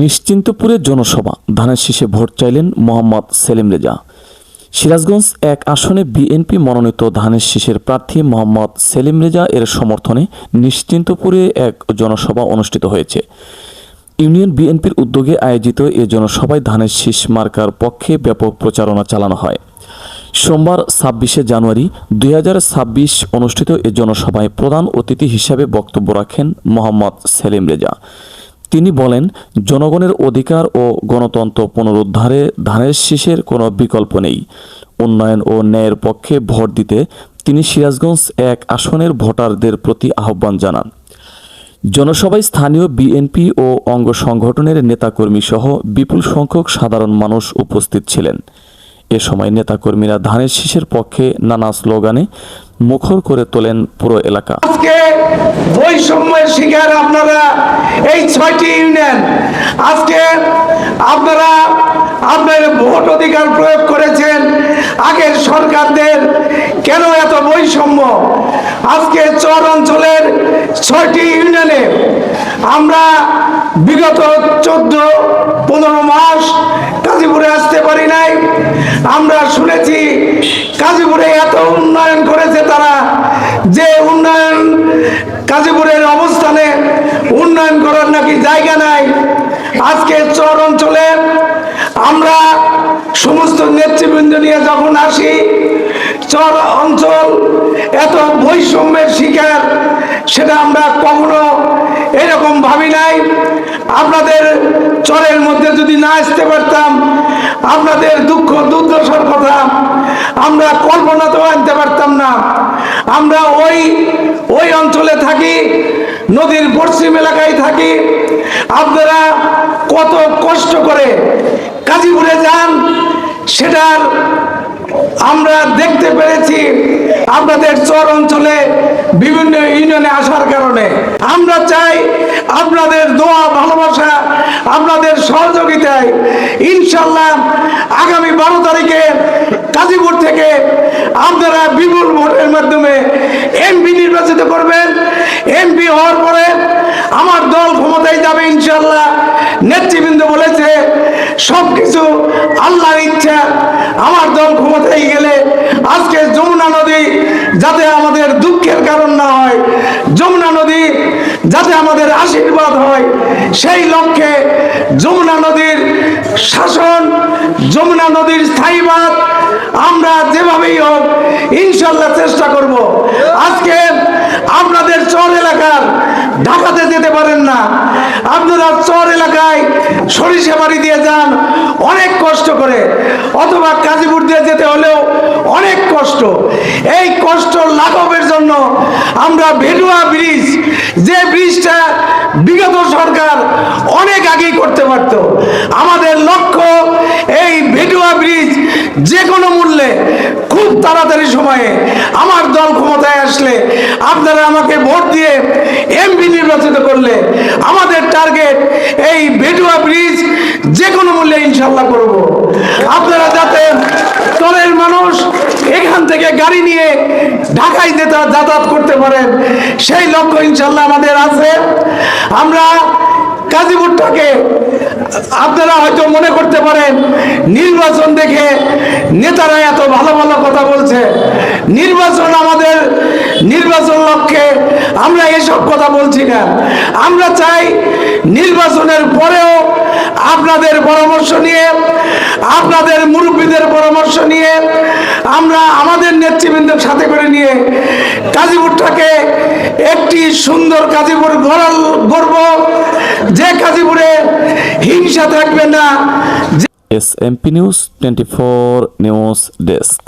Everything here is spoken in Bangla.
নিশ্চিন্তপুরের জনসভা। ধানের শীষে ভোট চাইলেন মোহাম্মদ সেলিম রেজা। সিরাজগঞ্জ এক আসনে বিএনপি মনোনীত ধানের শীষের প্রার্থী মোহাম্মদ সেলিম রেজা এর সমর্থনে নিশ্চিন্তপুরে এক জনসভা অনুষ্ঠিত হয়েছে। ইউনিয়ন বিএনপির উদ্যোগে আয়োজিত এ জনসভায় ধানের শীষ মার্কার পক্ষে ব্যাপক প্রচারণা চালানো হয়। সোমবার ছাব্বিশে জানুয়ারি দুই হাজার ছাব্বিশ অনুষ্ঠিত এ জনসভায় প্রধান অতিথি হিসাবে বক্তব্য রাখেন মোহাম্মদ সেলিম রেজা। তিনি বলেন, জনগণের অধিকার ও গণতন্ত্র পুনরুদ্ধারে ধানের শীষের কোনো বিকল্প নেই। উন্নয়ন ও ন্যায়ের পক্ষে ভোট দিতে তিনি সিরাজগঞ্জ এক আসনের ভোটারদের প্রতি আহ্বান জানান। জনসভায় স্থানীয় বিএনপি ও অঙ্গ সংগঠনের নেতাকর্মী সহ বিপুল সংখ্যক সাধারণ মানুষ উপস্থিত ছিলেন। এ সময় নেতাকর্মীরা ধানের শীষের পক্ষে নানা স্লোগানে মুখর করে তোলেন পুরো এলাকা। আজকে বৈষম্যের শিকার আপনারা এই ছয়টি ইউনিয়ন। আজকে আপনারা আপনার ভোট অধিকার প্রয়োগ করেছেন। আগের সরকারদের কেন এত বৈষম্য? আজকে চর অঞ্চলের ছয়টি ইউনিয়নে আমরা বিগত চোদ্দ, পনেরো মাস গাজীপুরে আসতে পারি নাই। আমরা শুনেছি গাজীপুরে এত উন্নয়ন করেছে তারা, যে উন্নয়ন গাজীপুরের অবস্থানে উন্নয়ন করার নাকি জায়গা নাই। আজকে চর অঞ্চলে আমরা সমস্ত নেতৃবৃন্দ নিয়ে যখন আসি, চর অঞ্চল এত বৈষম্যের শিকার, সেটা আমরা কখনো এরকম ভাবি নাই। আপনাদের চরের মধ্যে যদি না আসতে পারতাম, আপনাদের দুঃখ, দুর্দশার কথা আমরা কল্পনাতেও আনতে পারতাম না। আমরা ওই ওই অঞ্চলে থাকি, নদীর পশ্চিম এলাকায় থাকি। আপনারা কত কষ্ট করে গাজীপুরে যান, সেটার আমরা দেখতে পেরেছি। আপনাদের চর অঞ্চলে বিভিন্ন আসার কারণে আমরা চাই আপনাদের দোয়া, ভালোবাসা, আপনাদের সহযোগিতায় ইনশাল্লাহ আগামী বারো তারিখে গাজীপুর থেকে আপনারা বিপুল ভোটের মাধ্যমে এমপি নির্বাচিত করবেন। এমপি হওয়ার পরে আমার দল ক্ষমতায় যাবে ইনশাল্লাহ নেতৃবৃন্দ বলেছে সব কিছু আল্লাহর ইচ্ছা। আমার দল ক্ষমতায় গেলে আজকে যমুনা নদী যাতে আমাদের দুঃখের কারণ না হয়, যমুনা নদী যাতে আমাদের আশীর্বাদ হয়, সেই লক্ষ্যে যমুনা নদীর শাসন, যমুনা নদীর স্থায়ীবাদ আমরা যেভাবেই হোক ইনশাল্লাহ চেষ্টা করব। আজকে আপনাদের চর এলাকার ঢাকাতে যেতে পারেন না। আপনারা চর এলাকায় সরিষা বাড়ি দিয়ে যান, অনেক কষ্ট করে। অথবা কাজীপুর দিয়ে যেতে হলেও অনেক কষ্ট। এই কষ্ট লাঘবের জন্য আমরা ভেডুয়া ব্রিজ, যে ব্রিজটা বিগত সরকার অনেক আগেই করতে পারত। আমাদের লক্ষ্য এই ভেডুয়া ব্রিজ যে কোনো মূল্যে খুব তাড়াতাড়ি সময়ে আমার দল ক্ষমতায় আসলে আপনারা আমাকে ভোট দিয়ে এমপি নির্বাচিত করলে আমাদের টার্গেট এই ভেডুয়া ব্রিজ যে কোনো মূল্যে ইনশাল্লাহ করব। আপনারা যাতে দলের মানুষ এখান থেকে গাড়ি নিয়ে ঢাকায় যেতে যাতায়াত করতে পারেন সেই লক্ষ্য ইনশাল্লাহ আমাদের আছে। আমরা গাজীপুরটাকে আপনারা হয়তো মনে করতে পারেন, নির্বাচন দেখে নেতারা এত ভালো ভালো কথা বলছে। নির্বাচন আমাদের নির্বাচন লক্ষ্যে আমরা এসব কথা বলছি না। আমরা চাই নির্বাচনের পরেও আপনাদের পরামর্শ নিয়ে, আপনাদের মুরব্বীদের পরামর্শ নিয়ে, আমরা আমাদের নেতৃবৃন্দের সাথে করে নিয়ে গাজীপুরটাকে একটি সুন্দর গাজীপুর গড়াল গড়ব। যে গাজীপুরে হিংসা থাকবে না। S MP news twenty four news desk.